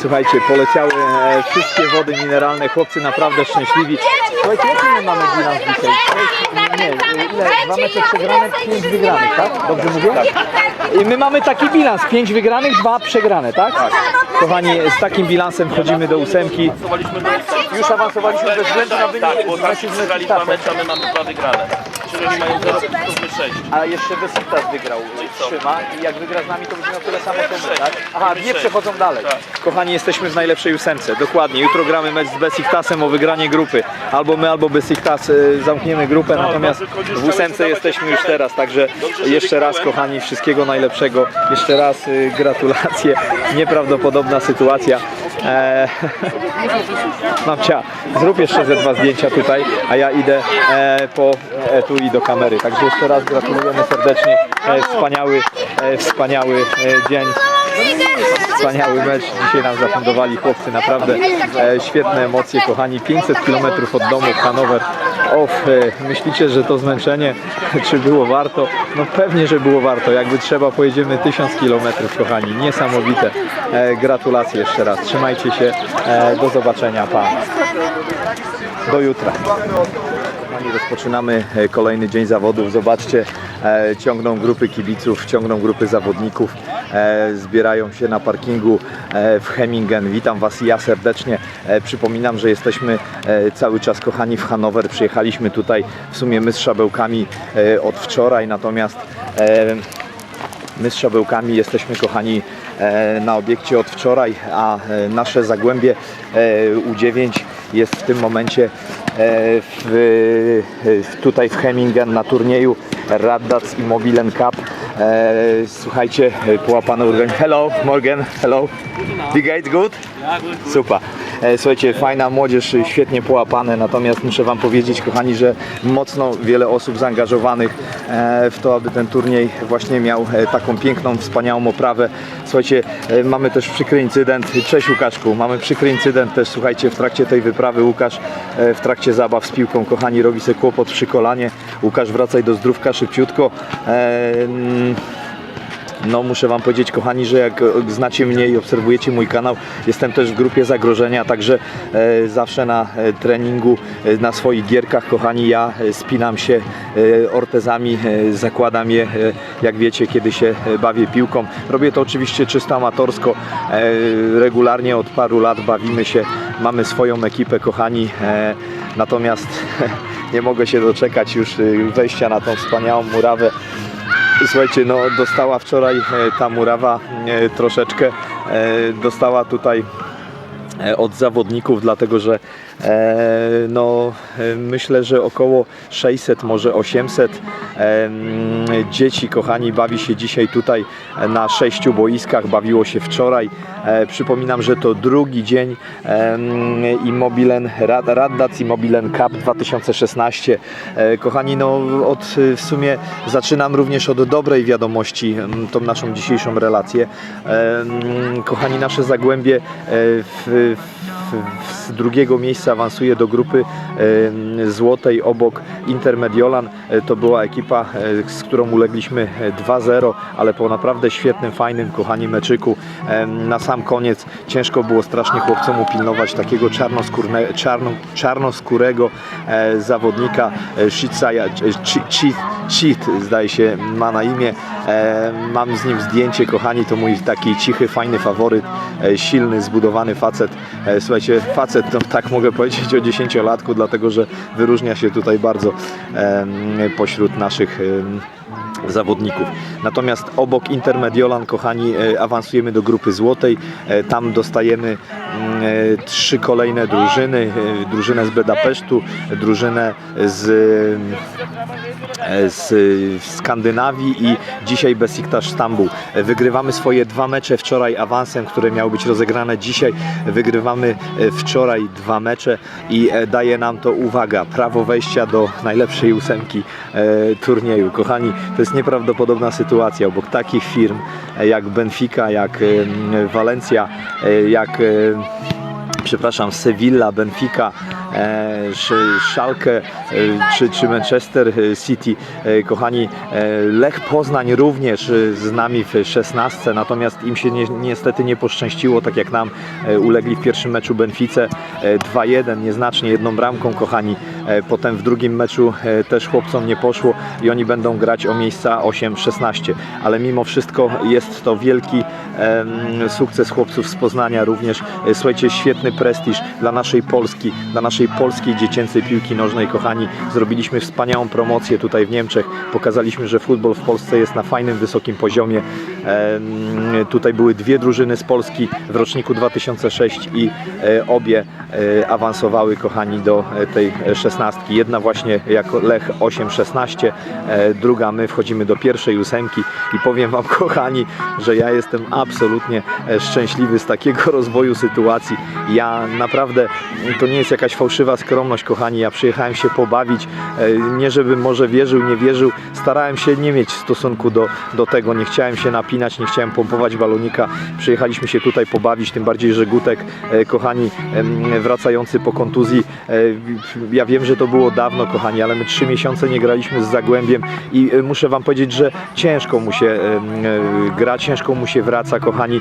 Słuchajcie, poleciały e, wszystkie wody mineralne, chłopcy naprawdę szczęśliwi. Słuchajcie, jaki my mamy bilans dzisiaj? Nie, ile? Dwa mecze przegrane, pięć wygranych, tak? Dobrze mówię? I my mamy taki bilans, pięć wygranych, dwa przegrane, tak? Kochani, z takim bilansem wchodzimy do ósemki. Już awansowaliśmy bez względu na wynik. Tak, bo tam meczu się z wygrali dwa mecze, my mamy dwa wygrane. Czyli oni mają 0 punktów, my 6. A jeszcze Besiktas wygrał co? trzyma i jak wygra z nami to będzie miał tyle samo co my, tak? Aha, nie przechodzą dalej. Tak. Kochani, jesteśmy w najlepszej ósemce, dokładnie. Jutro gramy mecz z Besiktasem o wygranie grupy. Albo my, albo Besiktas e, zamkniemy grupę, natomiast w ósemce jesteśmy już teraz, także jeszcze raz kochani, wszystkiego najlepszego. Jeszcze raz e, gratulacje. Nieprawdopodobna sytuacja. E, Mamcia, zrób jeszcze ze dwa zdjęcia tutaj, a ja idę e, po etui do kamery. Także jeszcze raz gratulujemy serdecznie. E, wspaniały, e, wspaniały e, dzień. Wspaniały mecz dzisiaj nam zafundowali chłopcy, naprawdę e, świetne emocje, kochani. 500 km od domu Hanower. E, myślicie, że to zmęczenie, czy było warto? No pewnie, że było warto. Jakby trzeba, pojedziemy 1000 km, kochani. Niesamowite. E, gratulacje jeszcze raz. Trzymajcie się. E, do zobaczenia. Pa. Do jutra. Kochani, rozpoczynamy e, kolejny dzień zawodów. Zobaczcie, ciągną grupy kibiców, ciągną grupy zawodników, e, zbierają się na parkingu e, w Hemmingen. Witam Was ja serdecznie. E, przypominam, że jesteśmy e, cały czas kochani w Hanower. Przyjechaliśmy tutaj w sumie my z szabełkami e, od wczoraj, natomiast e, My z Szabełkami jesteśmy kochani e, na obiekcie od wczoraj, a e, nasze Zagłębie e, U9 jest w tym momencie e, w, w, tutaj w Hemmingen na turnieju Raddac i Mobilen Cup. E, Słuchajcie, e, połapane urwanie. Hello, Morgan, hello. Die geht's gut? Super. E, Słuchajcie, fajna młodzież, y, świetnie połapane, natomiast muszę Wam powiedzieć, kochani, że mocno wiele osób zaangażowanych e, w to, aby ten turniej właśnie miał e, taką piękną, wspaniałą oprawę. Słuchajcie, e, mamy też przykry incydent. Cześć Łukaszku, mamy przykry incydent też, słuchajcie, w trakcie tej wyprawy Łukasz e, w trakcie zabaw z piłką, kochani, robi sobie kłopot przy kolanie. Łukasz, wracaj do zdrówka szybciutko. E, mm, no muszę Wam powiedzieć kochani, że jak e, znacie mnie i obserwujecie mój kanał, jestem też w grupie zagrożenia, także e, zawsze na e, treningu, e, na swoich gierkach kochani ja spinam się e, ortezami, e, zakładam je, e, jak wiecie, kiedy się bawię piłką. Robię to oczywiście czysto amatorsko, e, regularnie od paru lat bawimy się, mamy swoją ekipę kochani, e, natomiast nie mogę się doczekać już wejścia na tą wspaniałą murawę. Słuchajcie, no dostała wczoraj e, ta murawa e, troszeczkę, e, dostała tutaj od zawodników, dlatego że no, e, myślę, że około 600, może 800 e, dzieci, kochani, bawi się dzisiaj tutaj e, na sześciu boiskach, bawiło się wczoraj. E, przypominam, że to drugi dzień e, mm, Immobilen, Rad- Raddac Immobilen Cup 2016. E, kochani, no od e, w sumie zaczynam również od dobrej wiadomości tą naszą dzisiejszą relację. E, Kochani, nasze Zagłębie e, w, w, z drugiego miejsca awansuje do grupy e, złotej obok Intermediolan. E, To była ekipa, e, z którą ulegliśmy e, 2-0, ale po naprawdę świetnym, fajnym, kochani meczyku. E, Na sam koniec ciężko było strasznie chłopcom upilnować takiego czarnoskórne, czarno, czarnoskórego e, zawodnika e, e, Chi- Chi- Cheat zdaje się ma na imię. E, Mam z nim zdjęcie, kochani, to mój taki cichy, fajny faworyt, e, silny, zbudowany facet. E, Słuchajcie, facet, to tak mogę powiedzieć o 10-latku, dlatego że wyróżnia się tutaj bardzo pośród naszych zawodników. Natomiast obok Intermediolan, kochani, e, awansujemy do grupy złotej. E, Tam dostajemy mm, e, trzy kolejne drużyny. Drużynę z Budapesztu, drużynę z z Skandynawii i dzisiaj Besiktas Stambuł. Wygrywamy swoje dwa mecze wczoraj awansem, które miały być rozegrane dzisiaj. Wygrywamy wczoraj dwa mecze i daje nam to, uwaga, prawo wejścia do najlepszej ósemki turnieju. Kochani, to jest nieprawdopodobna sytuacja obok takich firm jak Benfica, jak Valencia, e, jak przepraszam, Sevilla, Benfica, e, Szalkę e, czy, czy Manchester City. E, Kochani, e, Lech Poznań również z nami w 16, natomiast im się nie, niestety nie poszczęściło, tak jak nam ulegli w pierwszym meczu Benfice e, 2-1, nieznacznie jedną bramką, kochani. Potem w drugim meczu też chłopcom nie poszło i oni będą grać o miejsca 8-16, ale mimo wszystko jest to wielki sukces chłopców z Poznania również. E, Słuchajcie, świetny prestiż dla naszej Polski, dla naszej polskiej dziecięcej piłki nożnej, kochani. Zrobiliśmy wspaniałą promocję tutaj w Niemczech. Pokazaliśmy, że futbol w Polsce jest na fajnym, wysokim poziomie. Tutaj były dwie drużyny z Polski w roczniku 2006 i e, obie e, awansowały, kochani, do e, tej szesnastki. Jedna właśnie jako Lech 8-16, e, druga my wchodzimy do pierwszej ósemki i powiem Wam, kochani, że ja jestem absolutnie szczęśliwy z takiego rozwoju sytuacji. Ja naprawdę, to nie jest jakaś fałszywa skromność, kochani, ja przyjechałem się pobawić, nie żebym może wierzył, nie wierzył, starałem się nie mieć stosunku do, do tego, nie chciałem się napinać, nie chciałem pompować balonika, przyjechaliśmy się tutaj pobawić, tym bardziej, że Gutek, e, kochani, wracający po kontuzji, e, ja wiem, że to było dawno, kochani, ale my trzy miesiące nie graliśmy z Zagłębiem i e, muszę Wam powiedzieć, że ciężko mu się gra, ciężko mu się wraca, kochani,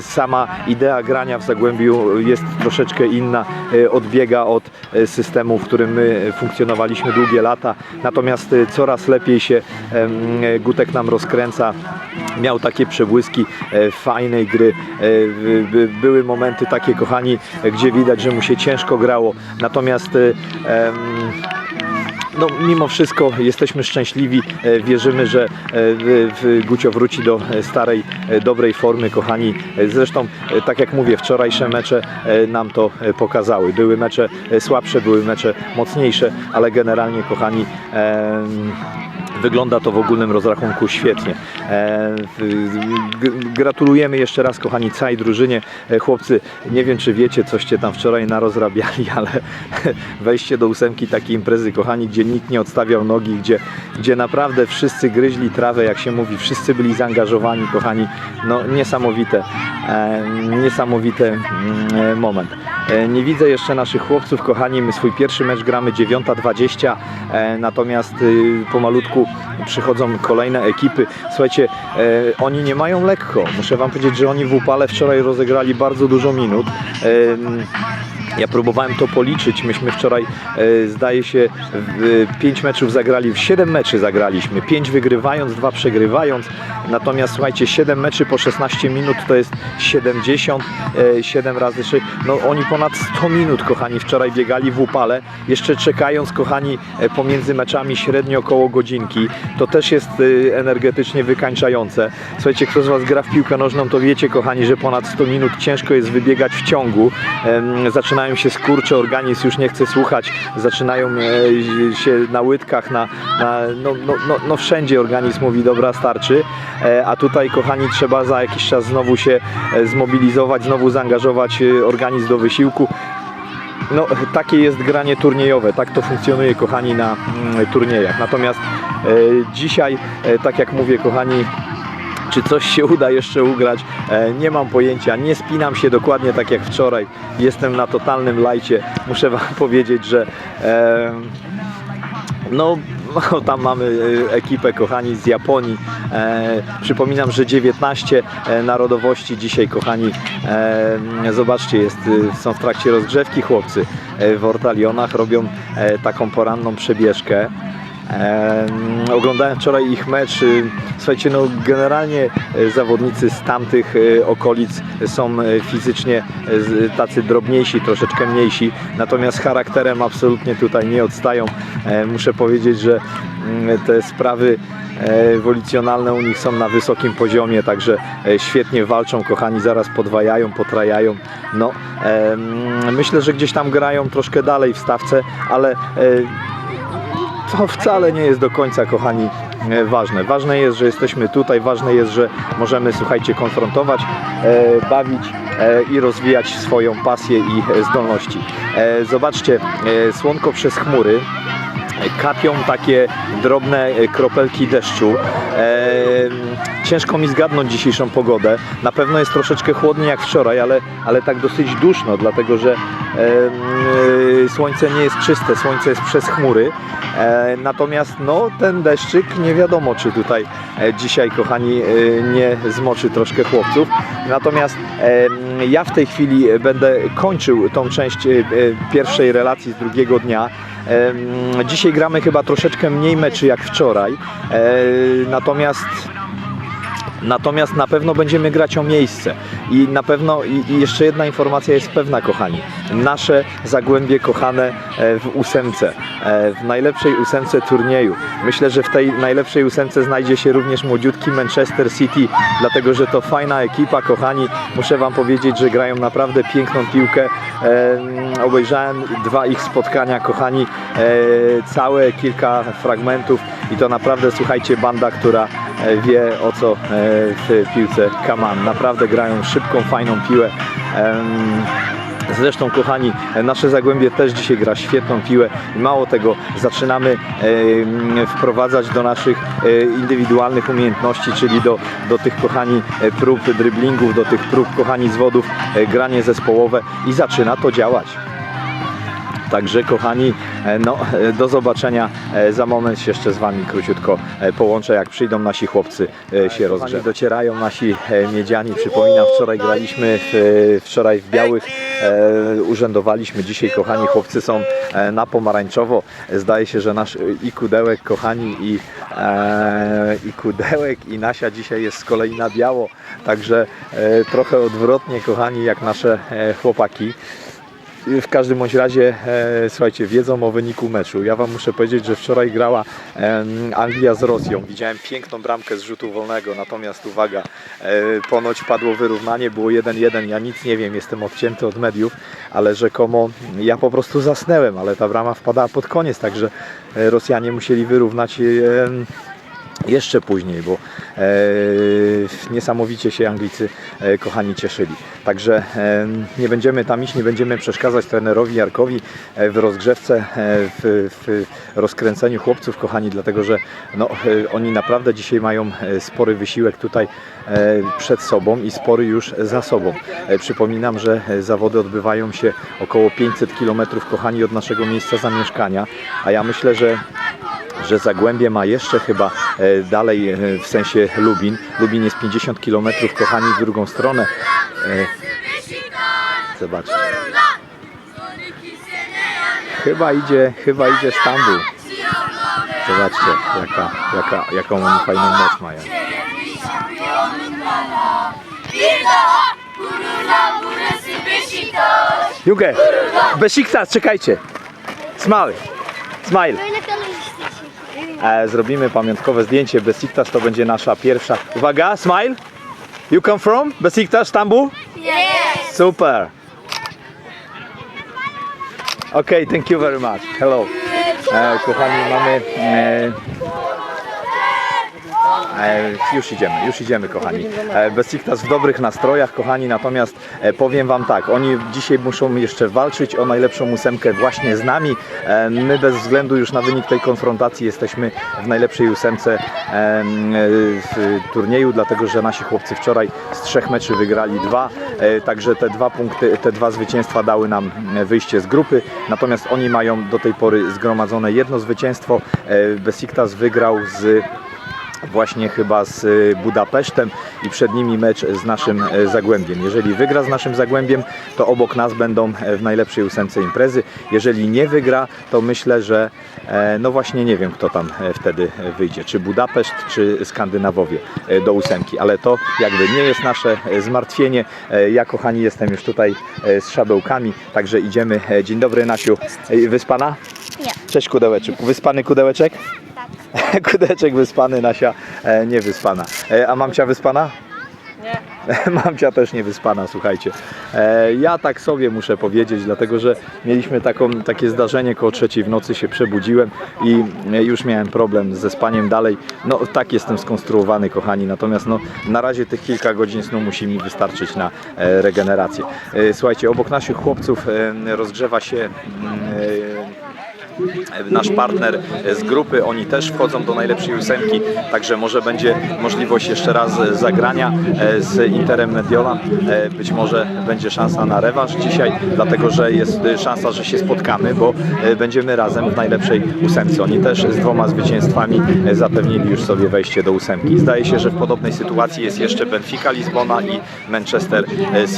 sama idea grania w Zagłębiu jest troszeczkę inna, odbiega od systemu, w którym my funkcjonowaliśmy długie lata, natomiast coraz lepiej się Gutek nam rozkręca, miał takie przebłyski e, fajnej gry. E, by- by- Były momenty takie, kochani, gdzie widać, że mu się ciężko grało. Natomiast e, no, mimo wszystko jesteśmy szczęśliwi, wierzymy, że Gucio wróci do starej, dobrej formy, kochani. Zresztą, tak jak mówię, wczorajsze mecze nam to pokazały. Były mecze słabsze, były mecze mocniejsze, ale generalnie, kochani, Wygląda to w ogólnym rozrachunku świetnie. E, Gratulujemy jeszcze raz, kochani, całej drużynie. E, Chłopcy, nie wiem, czy wiecie, coście tam wczoraj narozrabiali, ale wejście do ósemki takiej imprezy, kochani, gdzie nikt nie odstawiał nogi, gdzie, gdzie naprawdę wszyscy gryźli trawę, jak się mówi, wszyscy byli zaangażowani, kochani. No, niesamowite, e, niesamowity mm, moment. Nie widzę jeszcze naszych chłopców, kochani. My swój pierwszy mecz gramy 9.20, e, natomiast y, pomalutku przychodzą kolejne ekipy. Słuchajcie, e, oni nie mają lekko. Muszę Wam powiedzieć, że oni w upale wczoraj rozegrali bardzo dużo minut. Em, ja próbowałem to policzyć. Myśmy wczoraj, e, zdaje się, w, 5 meczów zagrali, w 7 meczy zagraliśmy. 5 wygrywając, 2 przegrywając. Natomiast słuchajcie, 7 meczy po 16 minut to jest 70, e, 7 razy 6. No oni ponad 100 minut, kochani, wczoraj biegali w upale. Jeszcze czekając, kochani, e, pomiędzy meczami średnio około godzinki. To też jest e, energetycznie wykańczające. Słuchajcie, kto z Was gra w piłkę nożną, to wiecie, kochani, że ponad 100 minut ciężko jest wybiegać w ciągu. Em, Zaczynają się skurcze, organizm już nie chce słuchać, zaczynają e, się na łydkach, na, na, no, no, no, no wszędzie organizm mówi, dobra, starczy. E, A tutaj, kochani, trzeba za jakiś czas znowu się e, zmobilizować, znowu zaangażować organizm do wysiłku. No, takie jest granie turniejowe, tak to funkcjonuje, kochani, na mm, turniejach. Natomiast dzisiaj, tak jak mówię, kochani, czy coś się uda jeszcze ugrać? E, nie mam pojęcia, nie spinam się dokładnie tak jak wczoraj. Jestem na totalnym lajcie. Muszę Wam powiedzieć, że no, tam mamy e, ekipę, kochani, z Japonii. E, przypominam, że 19 e, narodowości dzisiaj, kochani. Zobaczcie, jest, są w trakcie rozgrzewki chłopcy w Ortalionach, robią taką poranną przebieżkę. Oglądałem wczoraj ich mecz. e, Słuchajcie, no generalnie e, zawodnicy z tamtych e, okolic są e, fizycznie tacy drobniejsi, troszeczkę mniejsi, natomiast charakterem absolutnie tutaj nie odstają. Muszę powiedzieć, że mm, te sprawy ewolucjonalne u nich są na wysokim poziomie, także świetnie walczą, kochani, zaraz podwajają, potrajają. No, myślę, że gdzieś tam grają troszkę dalej w stawce, ale to wcale nie jest do końca, kochani, e, ważne. Ważne jest, że jesteśmy tutaj, ważne jest, że możemy, słuchajcie, konfrontować, e, bawić e, i rozwijać swoją pasję i e, zdolności. E, zobaczcie, e, słonko przez chmury. Kapią takie drobne e, kropelki deszczu. E, ciężko mi zgadnąć dzisiejszą pogodę. Na pewno jest troszeczkę chłodniej jak wczoraj, ale, ale tak dosyć duszno, dlatego że e, słońce nie jest czyste, słońce jest przez chmury. Natomiast no, ten deszczyk nie wiadomo, czy tutaj dzisiaj, kochani, nie zmoczy troszkę chłopców. Natomiast ja w tej chwili będę kończył tą część pierwszej relacji z drugiego dnia. Dzisiaj gramy chyba troszeczkę mniej meczy jak wczoraj. E, Natomiast Natomiast na pewno będziemy grać o miejsce i na pewno i, jeszcze jedna informacja jest pewna kochani. Nasze Zagłębie kochane e, w ósemce, e, w najlepszej ósemce turnieju. Myślę, że w tej najlepszej ósemce znajdzie się również młodziutki Manchester City, dlatego że to fajna ekipa kochani. Muszę wam powiedzieć, że grają naprawdę piękną piłkę. E, obejrzałem dwa ich spotkania kochani, całe kilka fragmentów i to naprawdę słuchajcie banda, która wie o co e, w piłce Kaman. Naprawdę grają szybką, fajną piłę. Zresztą, kochani, nasze Zagłębie też dzisiaj gra świetną piłę mało tego, zaczynamy wprowadzać do naszych e, indywidualnych umiejętności, czyli do, do tych, kochani, e, prób driblingów, do tych prób, kochani, zwodów, e, granie zespołowe i zaczyna to działać. Także kochani, e, no, e, do zobaczenia. E, Za moment się jeszcze z Wami króciutko połączę, jak przyjdą nasi chłopcy się rozgrzewać. Docierają nasi miedziani. Przypominam, wczoraj graliśmy, w, wczoraj w białych, urzędowaliśmy. Dzisiaj, kochani, chłopcy są na pomarańczowo. Zdaje się, że nasz i kudełek, kochani, i, i kudełek, i Nasia dzisiaj jest z kolei na biało. Także trochę odwrotnie, kochani, jak nasze chłopaki. W każdym bądź razie, e, słuchajcie, wiedzą o wyniku meczu. Ja Wam muszę powiedzieć, że wczoraj grała em, Anglia z Rosją. Widziałem piękną bramkę z rzutu wolnego, natomiast uwaga, e, ponoć padło wyrównanie, było 1-1. Ja nic nie wiem, jestem odcięty od mediów, ale rzekomo ja po prostu zasnęłem, ale ta brama wpadała pod koniec, także e, Rosjanie musieli wyrównać. em, jeszcze później, bo e, niesamowicie się Anglicy e, kochani cieszyli. Także e, nie będziemy tam iść, nie będziemy przeszkadzać trenerowi Jarkowi e, w rozgrzewce, e, w, w rozkręceniu chłopców kochani, dlatego że no, e, oni naprawdę dzisiaj mają spory wysiłek tutaj przed sobą i spory już za sobą. Przypominam, że zawody odbywają się około 500 km kochani od naszego miejsca zamieszkania, a ja myślę, że że Zagłębie ma jeszcze chyba e, dalej e, w sensie Lubin. Lubin jest 50 km kochani w drugą stronę. E, Zobaczcie. Chyba idzie, chyba idzie Stambuł. Zobaczcie, jaka, jaka, jaką oni fajną moc mają. Jugę, Besiktas, czekajcie. Smile, smile. E, zrobimy pamiątkowe zdjęcie Besiktas, to będzie nasza pierwsza. Uwaga, smile. You come from Besiktas, Stambuł? Yes. Super. Okay, thank you very much. Hello. E, kochani, mamy. E, e, już idziemy, już idziemy, kochani. E, Besiktas w dobrych nastrojach, kochani, natomiast e, powiem Wam tak, oni dzisiaj muszą jeszcze walczyć o najlepszą ósemkę właśnie z nami. My bez względu już na wynik tej konfrontacji jesteśmy w najlepszej ósemce w turnieju, dlatego że nasi chłopcy wczoraj z trzech meczy wygrali dwa, także te dwa punkty, te dwa zwycięstwa dały nam wyjście z grupy, natomiast oni mają do tej pory zgromadzone jedno zwycięstwo. Besiktas wygrał z właśnie chyba z y, Budapesztem i przed nimi mecz z naszym e, Zagłębiem. Jeżeli wygra z naszym Zagłębiem, to obok nas będą e, w najlepszej ósemce imprezy. Jeżeli nie wygra, to myślę, że e, no właśnie nie wiem kto tam e, wtedy wyjdzie, czy Budapeszt, czy Skandynawowie do ósemki, ale to jakby nie jest nasze zmartwienie. Ja kochani jestem już tutaj z szabełkami, także idziemy. Dzień dobry Nasiu. Wyspana? Nie. Cześć kudełeczek. Wyspany kudełeczek? Tak. Kudeczek wyspany, Nasia e, niewyspana. E, a mamcia wyspana? Nie. Mamcia też niewyspana, słuchajcie. E, ja tak sobie muszę powiedzieć, dlatego że mieliśmy taką, takie zdarzenie, koło trzeciej w nocy się przebudziłem i e, już miałem problem ze spaniem dalej. No tak jestem skonstruowany, kochani, natomiast no, na razie tych kilka godzin snu musi mi wystarczyć na e, regenerację. E, słuchajcie, obok naszych chłopców e, rozgrzewa się mm, e, nasz partner z grupy, oni też wchodzą do najlepszej ósemki, także może będzie możliwość jeszcze raz zagrania e, z Interem Mediolan. E, Być może będzie szansa na rewanż dzisiaj, dlatego że jest szansa, że się spotkamy, bo e, będziemy razem w najlepszej ósemce. Oni też z dwoma zwycięstwami zapewnili już sobie wejście do ósemki. Zdaje się, że w podobnej sytuacji jest jeszcze Benfica Lizbona i Manchester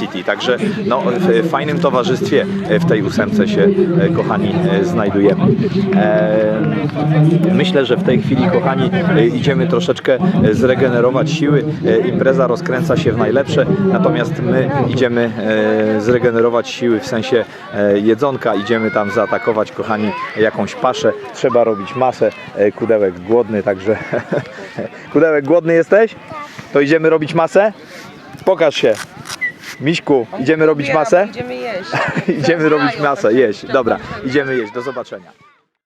City. Także no, w fajnym towarzystwie w tej ósemce się, kochani, znajdujemy. E, Myślę, że w tej chwili, kochani, e, idziemy troszeczkę e, zregenerować siły. Impreza rozkręca się w najlepsze, natomiast my idziemy zregenerować siły w sensie jedzonka. Idziemy tam zaatakować, kochani, jakąś paszę. Trzeba robić masę. Kudełek głodny, także... Kudełek głodny jesteś? To idziemy robić masę? Pokaż się. Miśku, idziemy robić masę? Idziemy jeść. Idziemy robić masę, jeść. Dobra, idziemy jeść. Do zobaczenia.